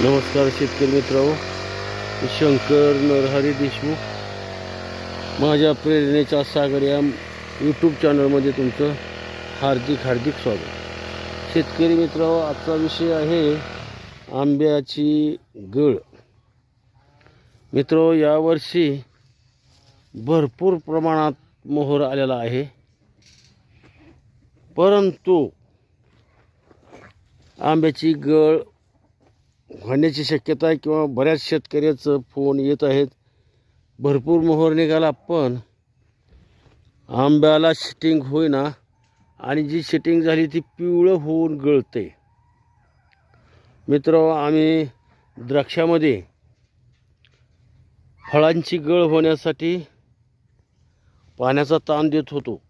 नमस्कार शेतकरी मित्रांनो. शंकर नरहरी देशमुख. माझ्या प्रेरणेचा सागर या यूट्यूब चॅनलमध्ये तुमचं हार्दिक हार्दिक स्वागत. शेतकरी मित्रांनो आजचा विषय आहे आंब्याची गळ. मित्र यावर्षी भरपूर प्रमाणात मोहर आलेला आहे. परंतु आंब्याची गळ होण्याची शक्यता आहे किंवा बऱ्याच शेतकऱ्याचं फोन येत आहेत. भरपूर मोहर निघाला पण आंब्याला शिटिंग होईना आणि जी शिटिंग झाली ती पिवळं होऊन गळते. मित्र आम्ही द्राक्षामध्ये फळांची गळ होण्यासाठी पाण्याचा ताण देत होतो.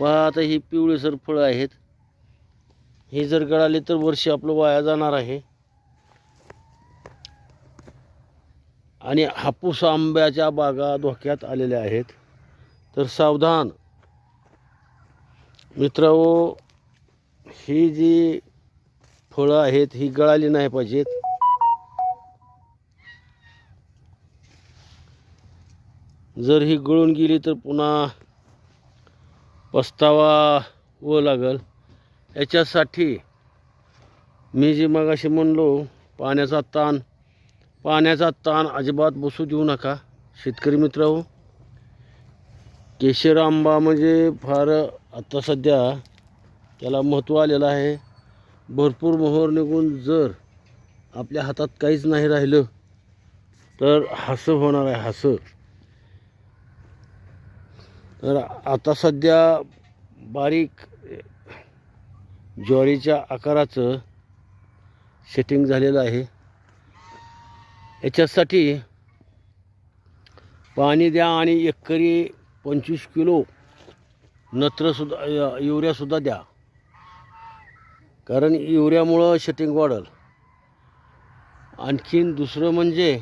पहा आता ही पिवळेसर फळं आहेत. हे जर गळाले तर वर्ष आपलं वाया जाणार आहे. आणि हापूस आंब्याच्या बागा धोक्यात आलेल्या आहेत. तर सावधान. मित्रांनो ही जी फळं आहेत ही गळाली नाही पाहिजेत. जर ही गळून गेली तर पुन्हा पस्तावा व लागल. याच्यासाठी मी जे मगाशी म्हणलो पाण्याचा ताण पाण्याचा ताण अजिबात बसू देऊ नका शेतकरी मित्र हो केशर आंबा म्हणजे फार आता सध्या त्याला महत्त्व आलेलं आहे. भरपूर मोहर निघून जर आपल्या हातात काहीच नाही राहिलं तर हसं होणार आहे हसं. तर आता सध्या बारीक ज्वारीच्या आकाराचं सेटिंग झालेलं आहे. याच्यासाठी पाणी द्या आणि एकरी पंचवीस किलो नत्रसुद्धा युरियासुद्धा द्या. कारण युरियामुळं शेटिंग वाढल. आणखीन दुसरं म्हणजे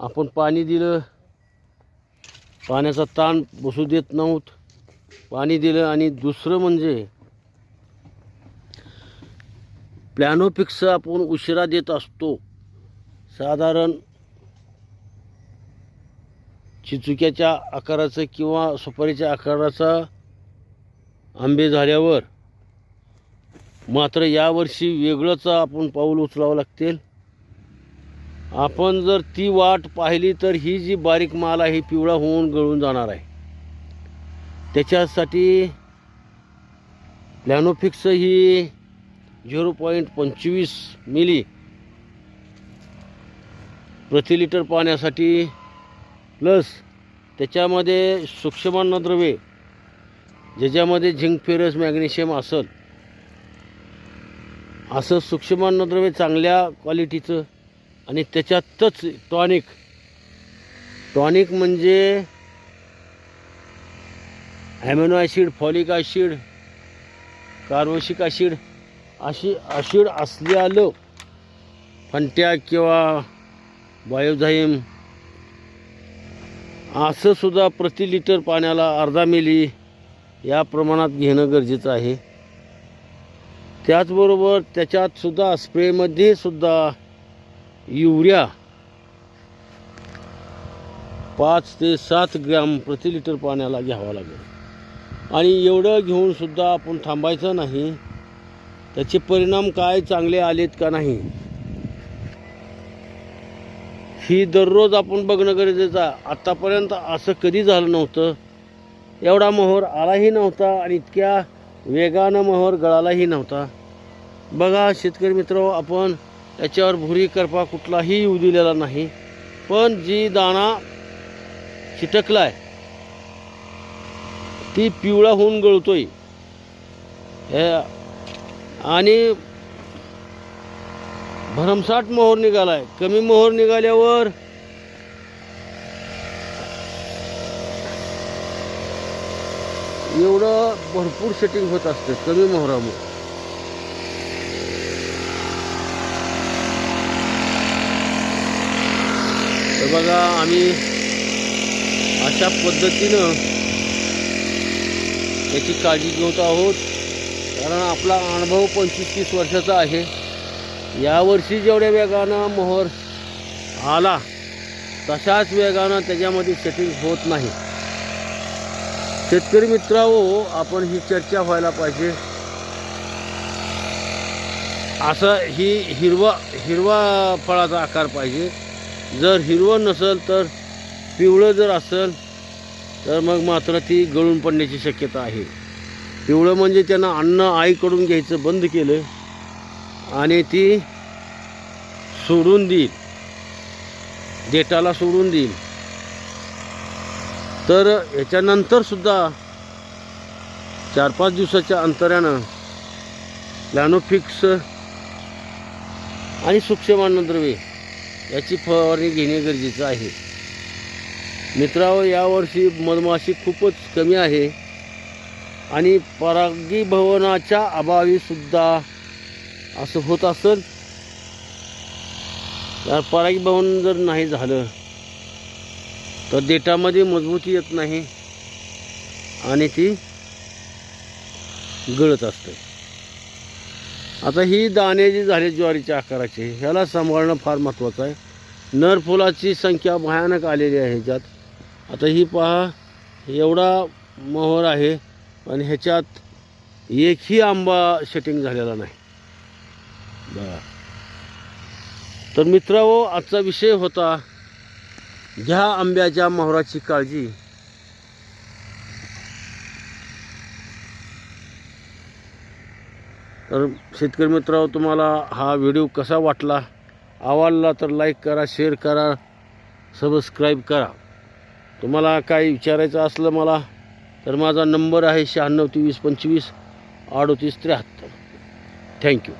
आपण पाणी दिलं पाण्याचा ताण बसू देत नव्हत. पाणी दिलं आणि दुसरं म्हणजे प्लॅनोपिक्स आपण उशिरा देत असतो. साधारण चिचुक्याच्या आकाराचं किंवा सुपारीच्या आकाराचा आंबे झाल्यावर मात्र यावर्षी वेगळंच आपण पाऊल उचलावं लागतील. आपण जर ती वाट पाहिली तर ही जी बारीक माल आहे ही पिवळा होऊन गळून जाणार आहे. त्याच्यासाठी प्लॅनोफिक्स ही झिरो पॉईंट पंचवीस मिली प्रति लिटर पाण्यासाठी प्लस त्याच्यामध्ये सूक्ष्मान्नद्रव्ये ज्याच्यामध्ये झिंक फेरस मॅग्नेशियम असेल असं सूक्ष्मान्नद्रव्य चांगल्या क्वालिटीचं आणि त्याच्यातच टॉनिक टॉनिक म्हणजे amino acid folic acid carboxylic acid अशी ॲसिड असल्यालं फंट्या किंवा बायोझाईम असं सुद्धा प्रति लिटर पाण्याला अर्धा मिली या प्रमाणात घेणं गरजेचं आहे. त्याचबरोबर त्याच्यातसुद्धा स्प्रेमध्ये सुद्धा युरिया पाच ते सात ग्रॅम प्रति लिटर पाण्याला घ्यावा लागेल. आणि एवढं घेऊनसुद्धा आपण थांबायचं नाही. त्याचे परिणाम काय चांगले आलेत का नाही? ही दररोज आपण बघणं गरजेचं आहे. आत्तापर्यंत असं कधी झालं नव्हतं. एवढा मोहर आलाही नव्हता आणि इतक्या वेगानं मोहर गळालाही नव्हता. बघा शेतकरी मित्र आपण त्याच्यावर भुरी करपा कुठलाही येऊ दिलेला नाही. पण जी दाणा चिटकला आहे ती पिवळा होऊन गळतोय. हे आणि भरमसाठ मोहर निघाला आहे कमी मोहर निघाल्यावर एवढं भरपूर सेटिंग होत असते कमी मोहरामुळे. तर बघा आम्ही अशा पद्धतीनं याची काळजी घेत आहोत. कारण आपला अनुभव पंचवीस तीस वर्षाचा आहे. यावर्षी जेवढ्या वेगानं मोहर आला तशाच वेगानं त्याच्यामध्ये सेटिंग होत नाही. शेतकरी मित्रांनो आपण ही चर्चा व्हायला पाहिजे. असं ही हिरवा हिरवा फळाचा आकार पाहिजे. जर हिरवं नसेल तर पिवळं जर असेल तर मग मात्र ती गळून पडण्याची शक्यता आहे. पिवळं म्हणजे त्यांना अन्न आईकडून घ्यायचं बंद केलं आणि ती सोडून देईल. देटाला सोडून देईल. तर याच्यानंतर सुद्धा चार पाच दिवसाच्या अंतरानं लॅनोफिक्स आणि सूक्ष्मान्नद्रव्ये याची फवारणी घेणे गरजेचं आहे. मित्रांनो यावर्षी मधमाशी खूपच कमी आहे. आणि परागीभवनाच्या अभावीसुद्धा असं होत असेल. तर परागीभवन जर नाही झालं तर डेटामध्ये मजबूती येत नाही आणि ती गळत असते. आता ही दाणे जी झाले ज्वारीच्या आकाराचे ह्याला सांभाळणं फार महत्त्वाचं आहे. नर फुलाची संख्या भयानक आलेली आहे ज्यात आता ही पहा एवढा मोहर आहे आणि ह्याच्यात एकही आंबा शेटिंग झालेला नाही. बरं तर मित्रांनो आजचा विषय होता घ्या आंब्याच्या मोहराची काळजी. तर शेतकरी मित्रांनो तुम्हाला हा व्हिडिओ कसा वाटला? आवडला तर लाईक करा शेअर करा सबस्क्राईब करा. तुम्हाला काही विचारायचं असलं मला तर माझा नंबर आहे शहाण्णव तेवीस पंचवीस अडतीस त्र्याहत्तर. थँक्यू